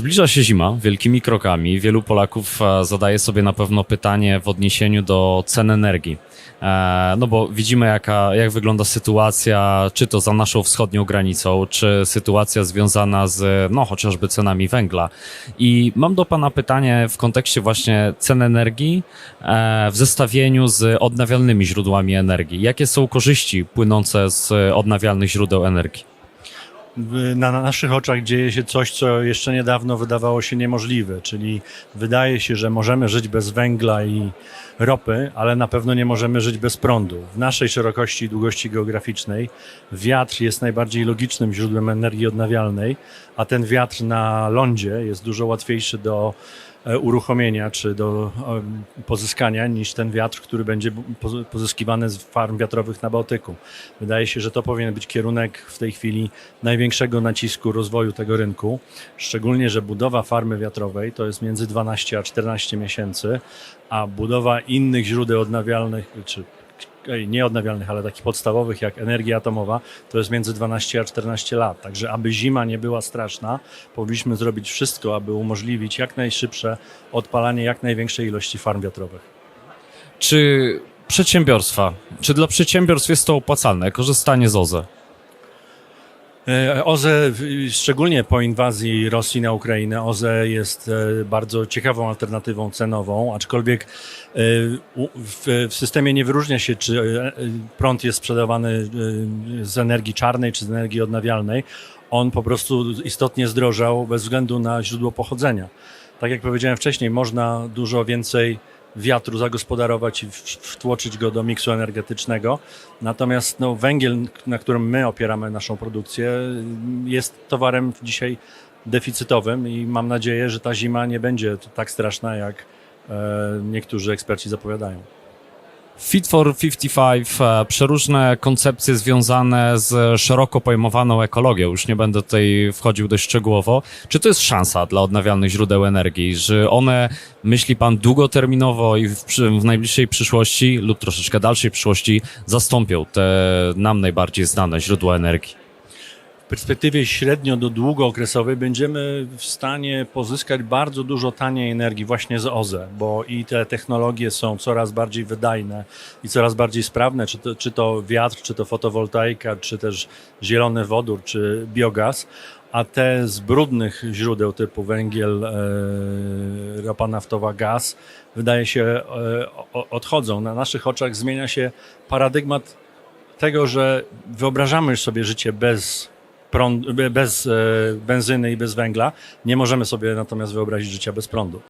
Zbliża się zima wielkimi krokami. Wielu Polaków e, zadaje sobie na pewno pytanie w odniesieniu do cen energii. E, No bo widzimy, jaka, jak wygląda sytuacja, czy to za naszą wschodnią granicą, czy sytuacja związana z, no chociażby cenami węgla. I mam do Pana pytanie w kontekście właśnie cen energii e, w zestawieniu z odnawialnymi źródłami energii. Jakie są korzyści płynące z odnawialnych źródeł energii? Na naszych oczach dzieje się coś, co jeszcze niedawno wydawało się niemożliwe, czyli wydaje się, że możemy żyć bez węgla i ropy, ale na pewno nie możemy żyć bez prądu. W naszej szerokości i długości geograficznej wiatr jest najbardziej logicznym źródłem energii odnawialnej, a ten wiatr na lądzie jest dużo łatwiejszy do e, uruchomienia czy do e, pozyskania niż ten wiatr, który będzie pozy- pozyskiwany z farm wiatrowych na Bałtyku. Wydaje się, że to powinien być kierunek w tej chwili największego nacisku rozwoju tego rynku. Szczególnie, że budowa farmy wiatrowej to jest między 12 a 14 miesięcy, a budowa innych źródeł odnawialnych, czy ej, nie odnawialnych, ale takich podstawowych jak energia atomowa, to jest między 12 a 14 lat. Także aby zima nie była straszna, powinniśmy zrobić wszystko, aby umożliwić jak najszybsze odpalanie jak największej ilości farm wiatrowych. Czy przedsiębiorstwa, czy dla przedsiębiorstw jest to opłacalne, korzystanie z OZE? E, OZE, szczególnie po inwazji Rosji na Ukrainę, OZE jest e, bardzo ciekawą alternatywą cenową, aczkolwiek e, w, systemie nie wyróżnia się, czy prąd jest sprzedawany z energii czarnej, czy z energii odnawialnej. On po prostu istotnie zdrożał bez względu na źródło pochodzenia. Tak jak powiedziałem wcześniej, można dużo więcej wiatru zagospodarować i wtłoczyć go do miksu energetycznego. Natomiast no, węgiel, na którym my opieramy naszą produkcję, jest towarem dzisiaj deficytowym i mam nadzieję, że ta zima nie będzie tak straszna, jak e, niektórzy eksperci zapowiadają. Fit for 55, e, przeróżne koncepcje związane z szeroko pojmowaną ekologią. Już nie będę tutaj wchodził dość szczegółowo. Czy to jest szansa dla odnawialnych źródeł energii, że one, myśli pan, długoterminowo i w, w najbliższej przyszłości lub troszeczkę dalszej przyszłości zastąpią te nam najbardziej znane źródła energii? Perspektywie średnio do długookresowej będziemy w stanie pozyskać bardzo dużo taniej energii właśnie z OZE, bo i te technologie są coraz bardziej wydajne i coraz bardziej sprawne, czy to, czy to wiatr, czy to fotowoltaika, czy też zielony wodór, czy biogaz, a te z brudnych źródeł typu węgiel, e, ropa naftowa, gaz, wydaje się e, odchodzą. Na naszych oczach zmienia się paradygmat tego, że wyobrażamy sobie życie bez, prąd, be- bez e, benzyny i bez węgla. Nie możemy sobie natomiast wyobrazić życia bez prądu.